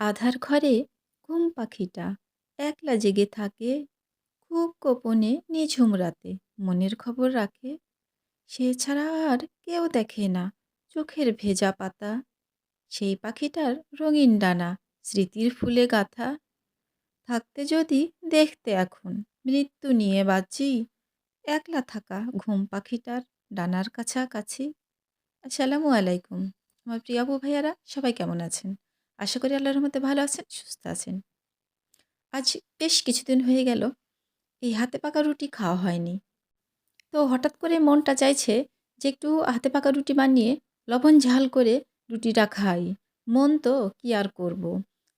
আধার ঘরে ঘুম পাখিটা একলা জেগে থাকে খুব গোপনে নিঝুম রাতে। মনের খবর রাখে, সে ছাড়া আর কেউ দেখে না চোখের ভেজা পাতা। সেই পাখিটার রঙিন ডানা, স্মৃতির ফুলে গাথা। থাকতে যদি দেখতে এখন, মৃত্যু নিয়ে বাঁচি একলা থাকা ঘুম পাখিটার ডানার কাছাকাছি। আসসালামু আলাইকুম। আমার প্রিয় ভাইয়ারা, সবাই কেমন আছেন? আশা করি আল্লাহর মধ্যে ভালো আছেন, সুস্থ আছেন। আজ বেশ কিছুদিন হয়ে গেল, এই হাতে পাকা রুটি খাওয়া হয়নি। তো হঠাৎ করে মনটা চাইছে যে একটু হাতে পাকা রুটি বানিয়ে লবণ ঝাল করে রুটিটা খাই। মন তো কি আর করব।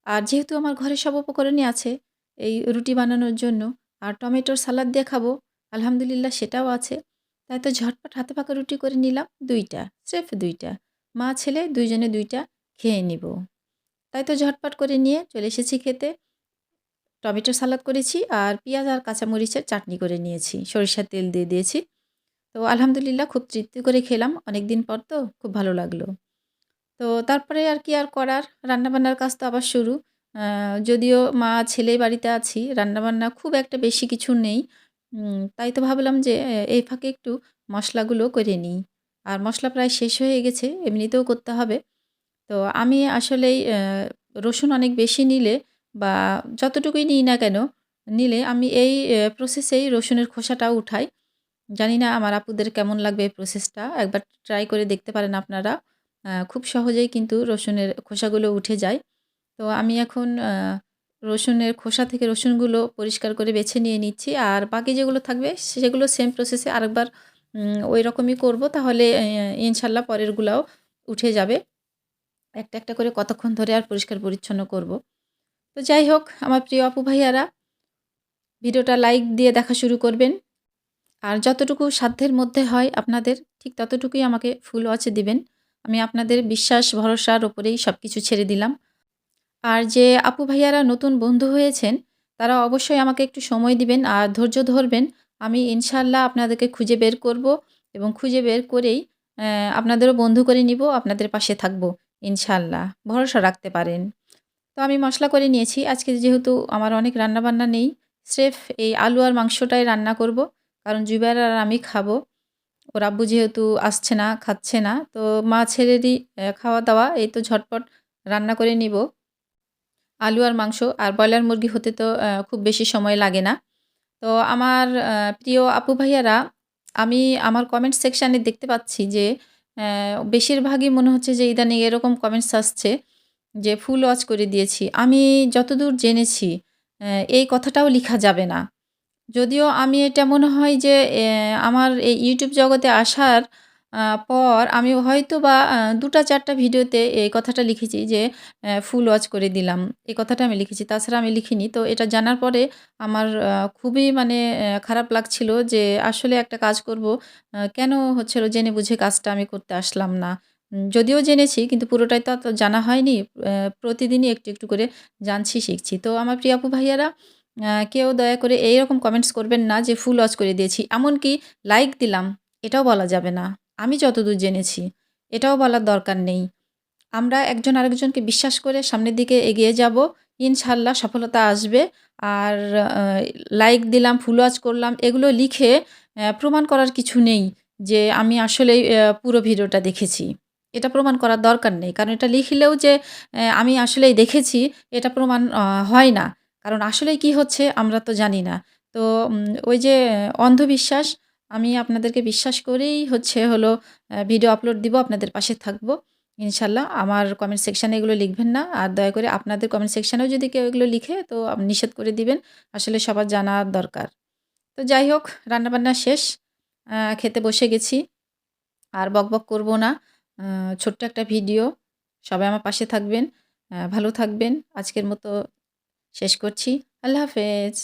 আর যেহেতু আমার ঘরে সব উপকরণই আছে, এই রুটি বানানোর জন্য, আর টমেটোর সালাদ দিয়ে খাব, আলহামদুলিল্লাহ সেটাও আছে। তাই তো ঝটপট হাতে পাকা রুটি করে নিলাম দুইটা, স্রেফ দুইটা। মা ছেলে দুইজনে দুইটা খেয়ে নিব। তাই তো ঝটপট করে নিয়ে চলে এসেছি খেতে। টমেটো সালাদ করেছি আর পেঁয়াজ আর কাঁচামরিচের চাটনি করে নিয়েছি। সরিষার তেল দিয়ে দিয়েছি। তো আলহামদুলিল্লাহ খুব তৃপ্তি করে খেলাম। অনেক দিন পর তো খুব ভালো লাগল। তো তারপরে আর কি আর করার? রান্নাবান্নার কাজ তো আবার শুরু। যদিও মা ছেলে বাড়িতে আছি, রান্নাবান্না খুব একটা বেশি কিছু নেই। তাই তো ভাবলাম যে এই ফাঁকে একটু মশলাগুলো করে নিই। আর মশলা প্রায় শেষ হয়ে গেছে, এমনিতেও করতে হবে। তো আমি আসলেই রসুন অনেক বেশি নিলে বা যতটুকুই নিই না কেন, নিলে আমি এই প্রসেসেই রসুনের খোসাটা উঠাই। জানি না আমার আপুদের কেমন লাগবে এই প্রসেসটা একবার ট্রাই করে দেখতে পারেন আপনারা। খুব সহজেই কিন্তু রসুনের খোসাগুলো উঠে যায়। তো আমি এখন রসুনের খোসা থেকে রসুনগুলো পরিষ্কার করে বেছে নিয়ে নিচ্ছি। আর বাকি যেগুলো থাকবে, সেগুলো সেম প্রসেসে আরেকবার ওই রকমই করব। তাহলে ইনশাল্লাহ পরেরগুলাও উঠে যাবে। একটা একটা করে কতক্ষণ ধরে আর পরিষ্কার পরিচ্ছন্ন করব। তো যাই হোক, আমার প্রিয় আপু ভাইয়ারা, ভিডিওটা লাইক দিয়ে দেখা শুরু করবেন। আর যতটুকু সাধ্যের মধ্যে হয় আপনাদের, ঠিক ততটুকুই আমাকে ফুল ওয়াচে দিবেন। আমি আপনাদের বিশ্বাস, ভরসার ওপরেই সব কিছু ছেড়ে দিলাম। আর যে আপু ভাইয়ারা নতুন বন্ধু হয়েছেন, তারা অবশ্যই আমাকে একটু সময় দিবেন আর ধৈর্য ধরবেন। আমি ইনশাল্লাহ আপনাদেরকে খুঁজে বের করব এবং খুঁজে বের করেই আপনাদেরও বন্ধু করে নিব, আপনাদের পাশে থাকব। ইনশাল্লাহ, ভরসা রাখতে পারেন। তো আমি মশলা করে নিয়েছি। আজকে যেহেতু আমার অনেক রান্নাবান্না নেই, স্রেফ এই আলু আর মাংসটাই রান্না করব। কারণ জুবাইর আর আমি খাব। ওর আব্বু যেহেতু আসছে না, খাচ্ছে না, তো মা ছেলেরই খাওয়া দাওয়া এই তো ঝটপট রান্না করে নিব। আলু আর মাংস, আর ব্রয়লার মুরগি হতে তো খুব বেশি সময় লাগে না। তো আমার প্রিয় আপু ভাইয়ারা, আমি আমার কমেন্ট সেকশানে দেখতে পাচ্ছি যে বেশিরভাগই মনে হচ্ছে যে ইদানিং এরকম কমেন্টস আসছে যে ফুল ওয়াচ করে দিয়েছি। আমি যতদূর জেনেছি এই কথাটাও লিখা যাবে না। যদিও আমি এটা মনে হয় যে আমার এই ইউটিউব জগতে আসার পর আমি হয়তো বা দুটা চারটা ভিডিওতে এই কথাটা লিখেছি যে ফুল ওয়াচ করে দিলাম। এই কথাটা আমি লিখেছি। তাছাড়া আমি লিখিনি। তো এটা জানার পরে আমার খুবই মানে খারাপ লাগছিল যে, আসলে একটা কাজ করব কেন হচ্ছিল জেনে বুঝে কাজটা আমি করতে আসলাম না। যদিও জেনেছি, কিন্তু পুরোটাই তো জানা হয়নি। প্রতিদিনই একটু একটু করে জানছি, শিখছি। তো আমার প্রিয়াপু ভাইয়ারা কেউ দয়া করে এইরকম কমেন্টস করবেন না যে ফুল ওয়াচ করে দিয়েছি। এমনকি লাইক দিলাম, এটাও বলা যাবে না। আমি যতদূর জেনেছি, এটাও বলার দরকার নেই। আমরা একজন আরেকজনকে বিশ্বাস করে সামনের দিকে এগিয়ে যাব ইনশাল্লাহ সফলতা আসবে। আর লাইক দিলাম ফুল ওয়াচ করলাম, এগুলো লিখে প্রমাণ করার কিছু নেই যে আমি আসলেই পুরো ভিডিওটা দেখেছি। এটা প্রমাণ করার দরকার নেই। কারণ এটা লিখলেও যে আমি আসলেই দেখেছি, এটা প্রমাণ হয় না। কারণ আসলেই কি হচ্ছে আমরা তো জানি না। তো ওই যে, অন্ধবিশ্বাস আমি আপনাদেরকে বিশ্বাস করেই হচ্ছে হলো ভিডিও আপলোড দিব, আপনাদের পাশে থাকব। ইনশাল্লাহ আমার কমেন্ট সেকশানে এগুলো লিখবেন না। আর দয়া করে আপনাদের কমেন্ট সেকশানেও যদি কেউ এগুলো লিখে, তো নিষেধ করে দিবেন। আসলে সবার জানা দরকার। তো যাই হোক, রান্নাবান্না শেষ। খেতে বসে গেছি। আর বক বক করব না। ছোট্ট একটা ভিডিও সবাই আমার পাশে থাকবেন। ভালো থাকবেন। আজকের মতো শেষ করছি। আল্লাহ হাফেজ।